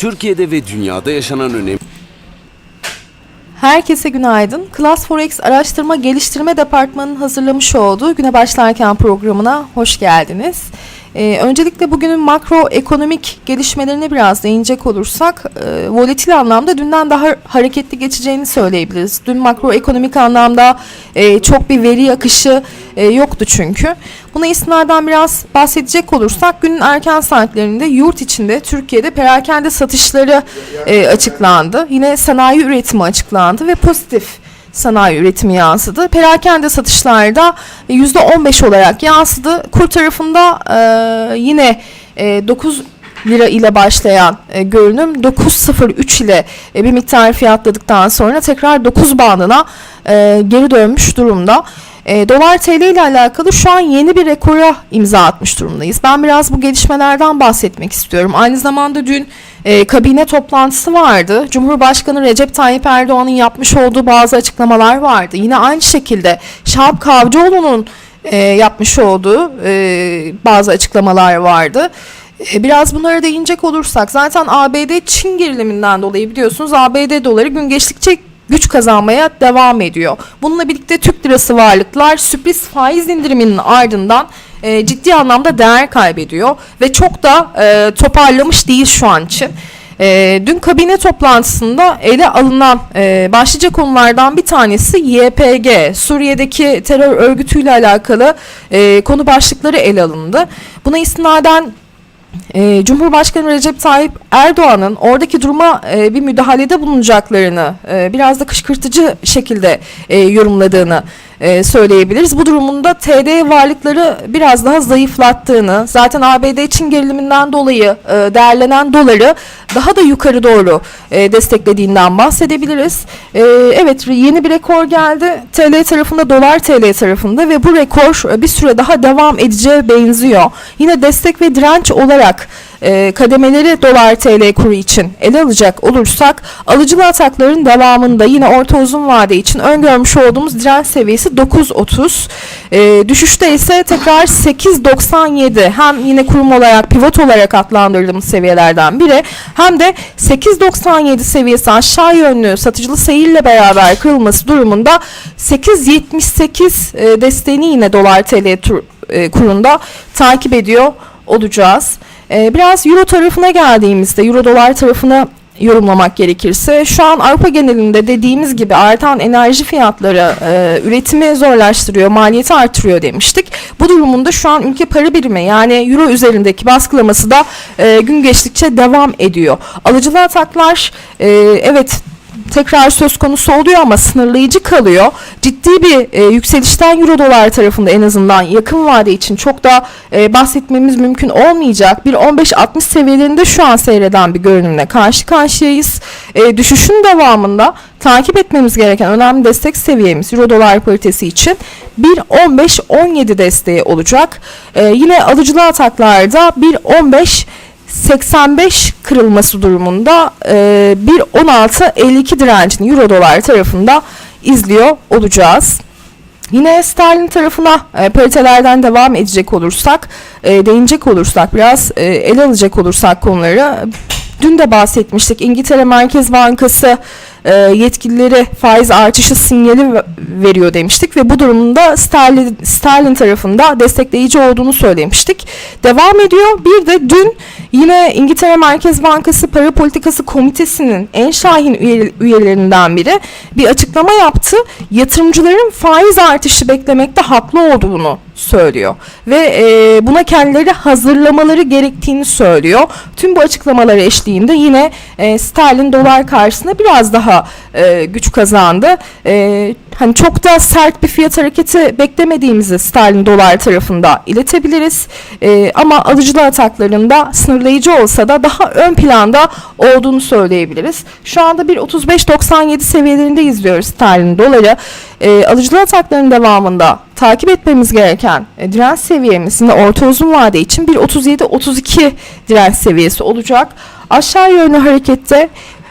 Türkiye'de ve dünyada yaşanan önemli Herkese günaydın. Class Forex Araştırma Geliştirme Departmanı'nın hazırlamış olduğu Güne Başlarken programına hoş geldiniz. Ee, öncelikle bugünün makroekonomik gelişmelerine biraz değinecek olursak, e, volatil anlamda dünden daha hareketli geçeceğini söyleyebiliriz. Dün makroekonomik anlamda e, çok bir veri akışı e, yoktu çünkü. Buna istinaden biraz bahsedecek olursak günün erken saatlerinde yurt içinde Türkiye'de perakende satışları e, açıklandı. Yine sanayi üretimi açıklandı ve pozitif sanayi üretimi yansıdı. Perakende satışlarda %15 olarak yansıdı. Kur tarafında e, yine e, 9 lira ile başlayan e, görünüm 9.03 ile e, bir miktar fiyatladıktan sonra tekrar 9 bandına e, geri dönmüş durumda. E, Dolar TL ile alakalı şu an yeni bir rekora imza atmış durumdayız. Ben biraz bu gelişmelerden bahsetmek istiyorum. Aynı zamanda dün e, kabine toplantısı vardı. Cumhurbaşkanı Recep Tayyip Erdoğan'ın yapmış olduğu bazı açıklamalar vardı. Yine aynı şekilde Şahap Kavcıoğlu'nun e, yapmış olduğu e, bazı açıklamalar vardı. E, Biraz bunlara değinecek olursak zaten ABD-Çin geriliminden dolayı biliyorsunuz ABD doları gün geçtikçe güç kazanmaya devam ediyor. Bununla birlikte Türk lirası varlıklar sürpriz faiz indiriminin ardından e, ciddi anlamda değer kaybediyor ve çok da e, toparlamış değil şu an için. E, dün kabine toplantısında ele alınan e, başlıca konulardan bir tanesi YPG, Suriye'deki terör örgütüyle alakalı e, konu başlıkları ele alındı. Buna istinaden e, Cumhurbaşkanı Recep Tayyip Erdoğan'ın oradaki duruma e, bir müdahalede bulunacaklarını e, biraz da kışkırtıcı şekilde e, yorumladığını e, söyleyebiliriz. Bu durumunda TD varlıkları biraz daha zayıflattığını, zaten ABD için geriliminden dolayı e, değerlenen doları daha da yukarı doğru e, desteklediğinden bahsedebiliriz. E, evet yeni bir rekor geldi TL tarafında, dolar TL tarafında ve bu rekor e, bir süre daha devam edeceğe benziyor. Yine destek ve direnç olarak e, kademeleri dolar TL kuru için ele alacak olursak alıcılı atakların devamında yine orta uzun vade için öngörmüş olduğumuz direnç seviyesi 9.30 e, düşüşte ise tekrar 8.97 hem yine kurum olarak pivot olarak adlandırdığımız seviyelerden biri hem de 8.97 seviyesi aşağı yönlü satıcılı seyirle beraber kırılması durumunda 8.78 e, desteğini yine dolar TL e, kurunda takip ediyor olacağız. Ee, biraz euro tarafına geldiğimizde, euro dolar tarafına yorumlamak gerekirse şu an Avrupa genelinde dediğimiz gibi artan enerji fiyatları e, üretimi zorlaştırıyor, maliyeti artırıyor demiştik. Bu durumunda şu an ülke para birimi yani euro üzerindeki baskılaması da e, gün geçtikçe devam ediyor. Alıcılı ataklar e, evet tekrar söz konusu oluyor ama sınırlayıcı kalıyor. Ciddi bir e, yükselişten euro dolar tarafında en azından yakın vade için çok da e, bahsetmemiz mümkün olmayacak. Bir 15-60 seviyelerinde şu an seyreden bir görünümle karşı karşıyayız. E, düşüşün devamında takip etmemiz gereken önemli destek seviyemiz euro dolar paritesi için 1.15-17 desteği olacak. E, yine alıcılı ataklarda 1.15 85 kırılması durumunda e, 1.16.52 direncini euro dolar tarafında izliyor olacağız. Yine sterlin tarafına e, paritelerden devam edecek olursak, e, değinecek olursak, biraz e, ele alacak olursak konuları Dün de bahsetmiştik. İngiltere Merkez Bankası e, yetkilileri faiz artışı sinyali ve- veriyor demiştik ve bu durumda sterlin, sterlin tarafında destekleyici olduğunu söylemiştik. Devam ediyor. Bir de dün yine İngiltere Merkez Bankası Para Politikası Komitesi'nin en şahin üye- üyelerinden biri bir açıklama yaptı. Yatırımcıların faiz artışı beklemekte haklı olduğunu söylüyor ve e, buna kendileri hazırlamaları gerektiğini söylüyor. Tüm bu açıklamalar eşliğinde yine e, sterlin dolar karşısında biraz daha e, güç kazandı. E, hani çok da sert bir fiyat hareketi beklemediğimizi sterlin dolar tarafında iletebiliriz. E, ama alıcılar ataklarında sınırlayıcı olsa da daha ön planda olduğunu söyleyebiliriz. Şu anda bir 35.97 seviyelerinde izliyoruz sterlin doları. E, alıcılar ataklarının devamında takip etmemiz gereken e, direnç seviyemiz yine orta uzun vade için bir 37-32 direnç seviyesi olacak. Aşağı yönlü harekette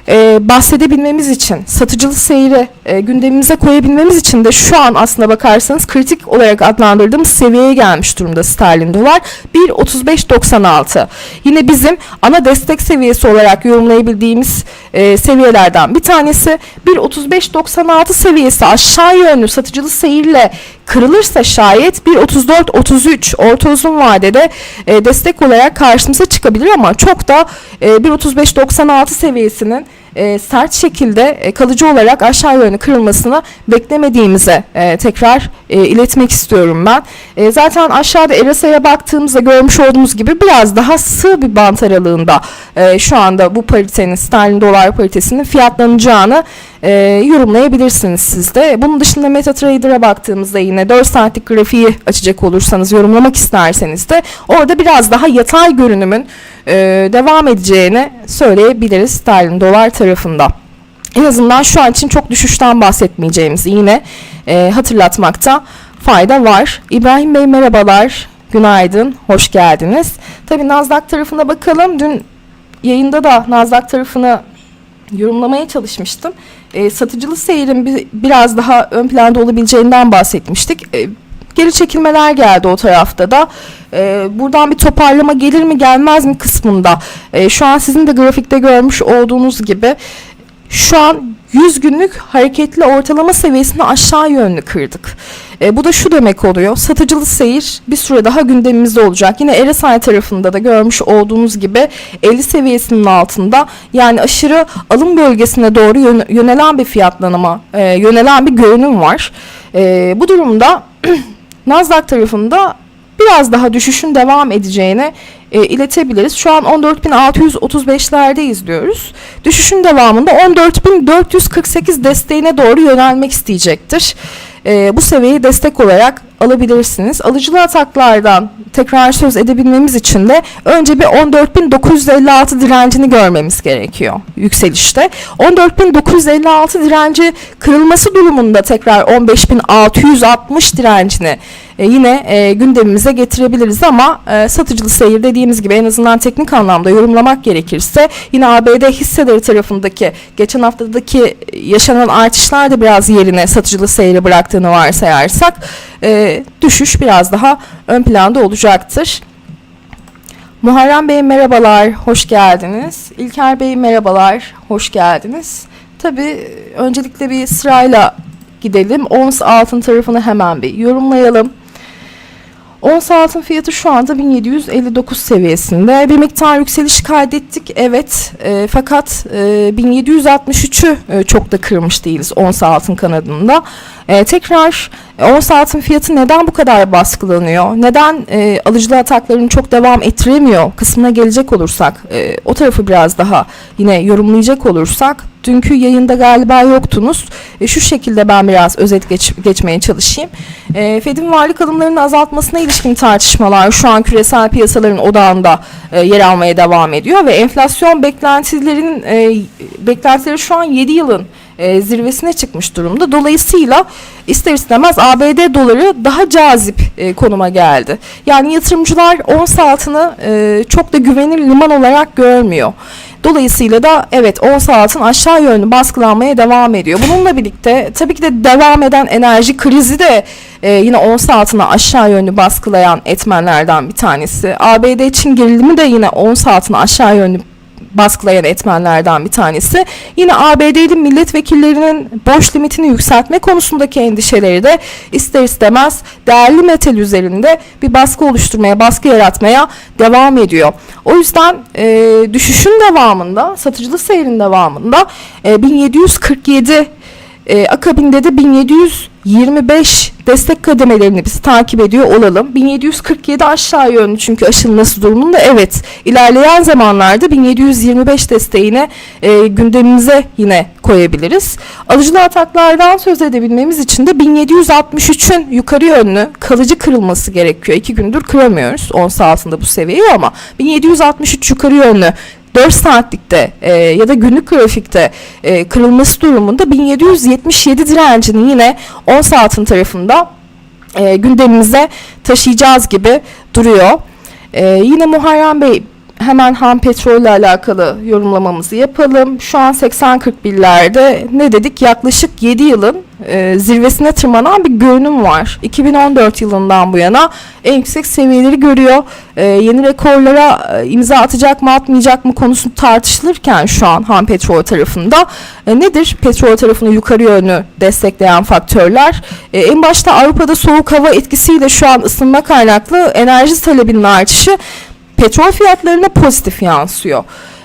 e, bahsedebilmemiz için, satıcılı seyri e, gündemimize koyabilmemiz için de şu an aslına bakarsanız kritik olarak adlandırdığımız seviyeye gelmiş durumda sterlin dolar. 1.35.96. Yine bizim ana destek seviyesi olarak yorumlayabildiğimiz e, seviyelerden bir tanesi 1.35.96 seviyesi aşağı yönlü satıcılı seyirle kırılırsa şayet 1.34-33 orta uzun vadede e, destek olarak karşımıza çıkabilir ama çok da e, 1.35-96 seviyesinin e, sert şekilde e, kalıcı olarak aşağı yönlü kırılmasını beklemediğimize e, tekrar e, iletmek istiyorum ben. E, zaten aşağıda RSI'ye baktığımızda görmüş olduğumuz gibi biraz daha sığ bir bant aralığında e, şu anda bu paritenin sterlin dolar paritesinin fiyatlanacağını e, yorumlayabilirsiniz siz de. Bunun dışında MetaTrader'a baktığımızda yine 4 saatlik grafiği açacak olursanız yorumlamak isterseniz de orada biraz daha yatay görünümün e, devam edeceğini söyleyebiliriz sterlin dolar tarafında. En azından şu an için çok düşüşten bahsetmeyeceğimizi yine e, hatırlatmakta fayda var. İbrahim Bey merhabalar, günaydın, hoş geldiniz. Tabii Nasdaq tarafına bakalım. Dün yayında da Nasdaq tarafını yorumlamaya çalışmıştım. E, satıcılı seyrin bir, biraz daha ön planda olabileceğinden bahsetmiştik. E, geri çekilmeler geldi o tarafta da. E, buradan bir toparlama gelir mi gelmez mi kısmında. E, şu an sizin de grafikte görmüş olduğunuz gibi şu an 100 günlük hareketli ortalama seviyesini aşağı yönlü kırdık. E, bu da şu demek oluyor. Satıcılı seyir bir süre daha gündemimizde olacak. Yine RSI tarafında da görmüş olduğunuz gibi 50 seviyesinin altında yani aşırı alım bölgesine doğru yön- yönelen bir fiyatlanma, e, yönelen bir görünüm var. E, bu durumda Nasdaq tarafında biraz daha düşüşün devam edeceğini e, iletebiliriz. Şu an 14.635'lerde izliyoruz. Düşüşün devamında 14.448 desteğine doğru yönelmek isteyecektir. E, bu seviyeyi destek olarak alabilirsiniz. Alıcılı ataklardan tekrar söz edebilmemiz için de önce bir 14.956 direncini görmemiz gerekiyor yükselişte. 14.956 direnci kırılması durumunda tekrar 15.660 direncini e, yine e, gündemimize getirebiliriz ama e, satıcılı seyir dediğimiz gibi en azından teknik anlamda yorumlamak gerekirse yine ABD hisseleri tarafındaki geçen haftadaki yaşanan artışlar da biraz yerine satıcılı seyri bıraktığını varsayarsak e, düşüş biraz daha ön planda olacaktır. Muharrem Bey merhabalar, hoş geldiniz. İlker Bey merhabalar, hoş geldiniz. Tabii öncelikle bir sırayla gidelim. Ons altın tarafını hemen bir yorumlayalım. Ons altın fiyatı şu anda 1759 seviyesinde. Bir miktar yükseliş kaydettik evet E, fakat e, 1763'ü e, çok da kırmış değiliz ons altın kanadında. E, tekrar ons altın fiyatı neden bu kadar baskılanıyor? Neden e, alıcılı ataklarını çok devam ettiremiyor kısmına gelecek olursak e, o tarafı biraz daha yine yorumlayacak olursak dünkü yayında galiba yoktunuz. E, şu şekilde ben biraz özet geç, geçmeye çalışayım. E, Fed'in varlık alımlarını azaltmasına ilişkin tartışmalar şu an küresel piyasaların odağında e, yer almaya devam ediyor ve enflasyon beklentilerin e, beklentileri şu an 7 yılın e, zirvesine çıkmış durumda. Dolayısıyla ister istemez ABD doları daha cazip e, konuma geldi. Yani yatırımcılar ons altını e, çok da güvenilir liman olarak görmüyor. Dolayısıyla da evet ons altın aşağı yönlü baskılanmaya devam ediyor. Bununla birlikte tabii ki de devam eden enerji krizi de e, yine ons altına aşağı yönlü baskılayan etmenlerden bir tanesi. ABD için gerilimi de yine ons altına aşağı yönlü baskılayan etmenlerden bir tanesi. Yine ABD'li milletvekillerinin borç limitini yükseltme konusundaki endişeleri de ister istemez değerli metal üzerinde bir baskı oluşturmaya, baskı yaratmaya devam ediyor. O yüzden e, düşüşün devamında, satıcılı seyrin devamında e, 1747 e, akabinde de 1725 destek kademelerini biz takip ediyor olalım. 1747 aşağı yönlü çünkü aşılması durumunda evet ilerleyen zamanlarda 1725 desteğine e, gündemimize yine koyabiliriz. Alıcılı ataklardan söz edebilmemiz için de 1763'ün yukarı yönlü kalıcı kırılması gerekiyor. İki gündür kıramıyoruz ons altında bu seviyeyi ama 1763 yukarı yönlü 4 saatlikte e, ya da günlük grafikte e, kırılması durumunda 1777 direncini yine 10 saatin tarafında e, gündemimize taşıyacağız gibi duruyor. E, yine Muharrem Bey hemen ham petrol ile alakalı yorumlamamızı yapalım. Şu an 80-41'lerde ne dedik? Yaklaşık 7 yılın e, zirvesine tırmanan bir görünüm var. 2014 yılından bu yana en yüksek seviyeleri görüyor. E, yeni rekorlara e, imza atacak mı atmayacak mı konusu tartışılırken şu an ham petrol tarafında e, nedir? Petrol tarafını yukarı yönlü destekleyen faktörler. E, en başta Avrupa'da soğuk hava etkisiyle şu an ısınma kaynaklı enerji talebinin artışı petrol fiyatlarına pozitif yansıyor.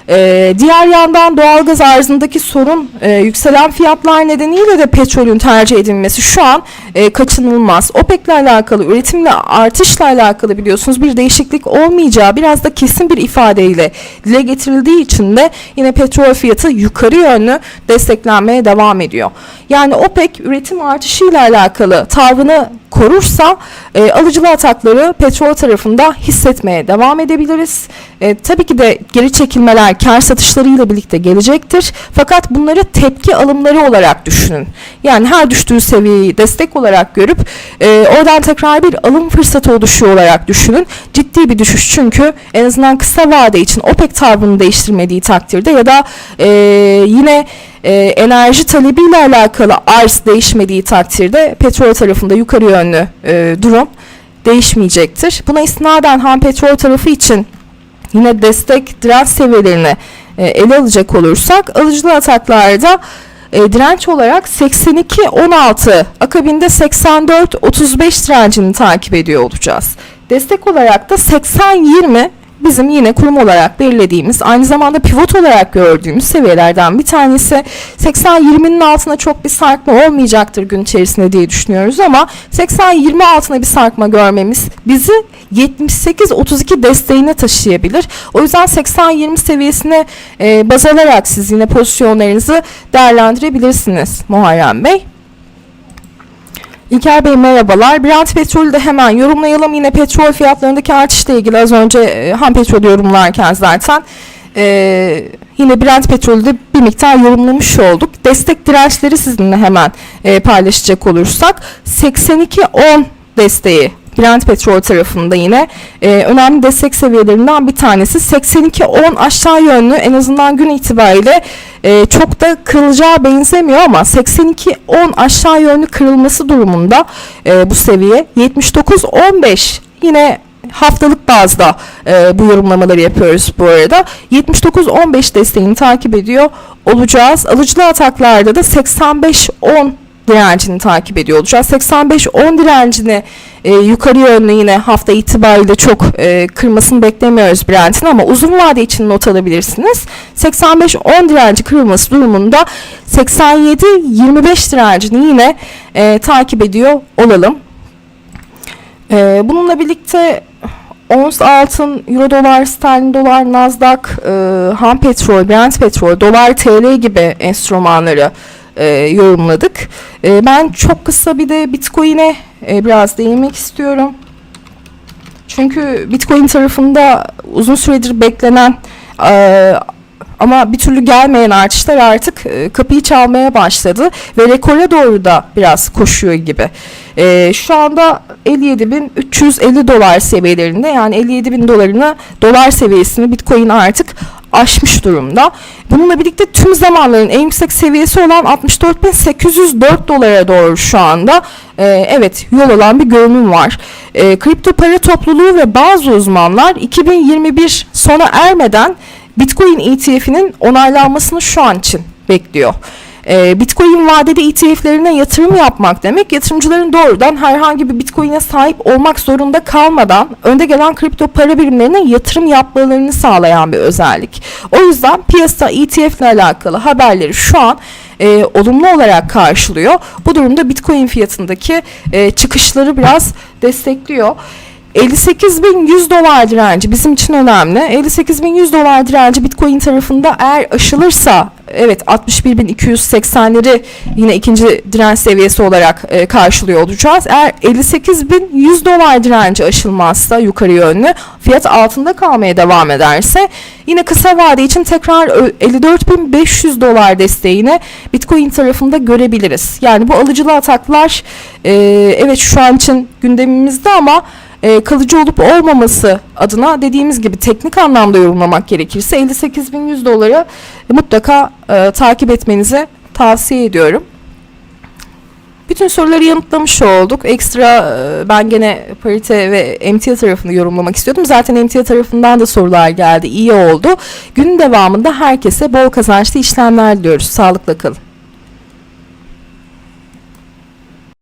Ee, diğer yandan doğalgaz arzındaki sorun e, yükselen fiyatlar nedeniyle de petrolün tercih edilmesi şu an e, kaçınılmaz. OPEC'le alakalı, üretimle artışla alakalı biliyorsunuz bir değişiklik olmayacağı biraz da kesin bir ifadeyle dile getirildiği için de yine petrol fiyatı yukarı yönlü desteklenmeye devam ediyor. Yani OPEC üretim artışıyla alakalı tavrını korursa e, alıcılı atakları petrol tarafında hissetmeye devam edebiliriz. E, tabii ki de geri çekilmeler kar satışlarıyla birlikte gelecektir. Fakat bunları tepki alımları olarak düşünün. Yani her düştüğü seviyeyi destek olarak görüp e, oradan tekrar bir alım fırsatı oluşuyor olarak düşünün. Ciddi bir düşüş çünkü en azından kısa vade için OPEC tavrını değiştirmediği takdirde ya da e, yine e, enerji talebiyle alakalı arz değişmediği takdirde petrol tarafında yukarı yönlü e, durum değişmeyecektir. Buna istinaden ham petrol tarafı için yine destek direnç seviyelerini e, ele alacak olursak alıcılı ataklarda e, direnç olarak 82-16 akabinde 84-35 direncini takip ediyor olacağız. Destek olarak da 80-20 bizim yine kurum olarak belirlediğimiz aynı zamanda pivot olarak gördüğümüz seviyelerden bir tanesi 80-20'nin altına çok bir sarkma olmayacaktır gün içerisinde diye düşünüyoruz ama 80-20 altına bir sarkma görmemiz bizi 78-32 desteğine taşıyabilir. O yüzden 80-20 seviyesine e, baz alarak siz yine pozisyonlarınızı değerlendirebilirsiniz Muharrem Bey. İlker Bey merhabalar. Brent petrolü de hemen yorumlayalım. Yine petrol fiyatlarındaki artışla ilgili az önce e, ham petrol yorumlarken zaten e, yine Brent petrolü de bir miktar yorumlamış olduk. Destek dirençleri sizinle hemen e, paylaşacak olursak 82-10 desteği Brent petrol tarafında yine e, önemli destek seviyelerinden bir tanesi 82-10 aşağı yönlü en azından gün itibariyle e, çok da kırılacağı benzemiyor ama 82-10 aşağı yönlü kırılması durumunda e, bu seviye 79-15 yine haftalık bazda e, bu yorumlamaları yapıyoruz bu arada. 79-15 desteğini takip ediyor olacağız. Alıcılı ataklarda da 85-10 direncini takip ediyor olacağız. 85-10 direncini e, yukarı yönlü yine hafta itibariyle çok e, kırmasını beklemiyoruz Brent'in ama uzun vade için not alabilirsiniz. 85-10 direnci kırılması durumunda 87-25 direncini yine e, takip ediyor olalım. E, bununla birlikte ons altın, euro dolar, sterlin dolar, nasdaq, e, ham petrol, Brent petrol, dolar TL gibi enstrümanları e, yorumladık. E, ben çok kısa bir de Bitcoin'e e, biraz değinmek istiyorum. Çünkü Bitcoin tarafında uzun süredir beklenen e, ama bir türlü gelmeyen artışlar artık e, kapıyı çalmaya başladı ve rekora doğru da biraz koşuyor gibi. E, şu anda 57.350 dolar seviyelerinde yani 57.000 dolarını dolar seviyesini Bitcoin artık aşmış durumda. Bununla birlikte tüm zamanların en yüksek seviyesi olan 64.804 dolara doğru şu anda e, evet yol olan bir görünüm var. E, kripto para topluluğu ve bazı uzmanlar 2021 sona ermeden Bitcoin ETF'inin onaylanmasını şu an için bekliyor. Ee, Bitcoin vadeli ETF'lerine yatırım yapmak demek yatırımcıların doğrudan herhangi bir Bitcoin'e sahip olmak zorunda kalmadan önde gelen kripto para birimlerine yatırım yapmalarını sağlayan bir özellik. O yüzden piyasa ETF ile alakalı haberleri şu an e, olumlu olarak karşılıyor. Bu durumda Bitcoin fiyatındaki e, çıkışları biraz destekliyor. 58.100 dolar direnci bizim için önemli. 58.100 dolar direnci Bitcoin tarafında eğer aşılırsa evet 61.280'leri yine ikinci direnç seviyesi olarak e, karşılıyor olacağız. Eğer 58.100 dolar direnci aşılmazsa yukarı yönlü fiyat altında kalmaya devam ederse yine kısa vade için tekrar ö- 54.500 dolar desteğini Bitcoin tarafında görebiliriz. Yani bu alıcılı ataklar e, evet şu an için gündemimizde ama e, kalıcı olup olmaması adına dediğimiz gibi teknik anlamda yorumlamak gerekirse 58.100 doları mutlaka e, takip etmenizi tavsiye ediyorum. Bütün soruları yanıtlamış olduk. Ekstra e, ben gene parite ve emtia tarafını yorumlamak istiyordum. Zaten emtia tarafından da sorular geldi. İyi oldu. Günün devamında herkese bol kazançlı işlemler diliyoruz. Sağlıkla kalın.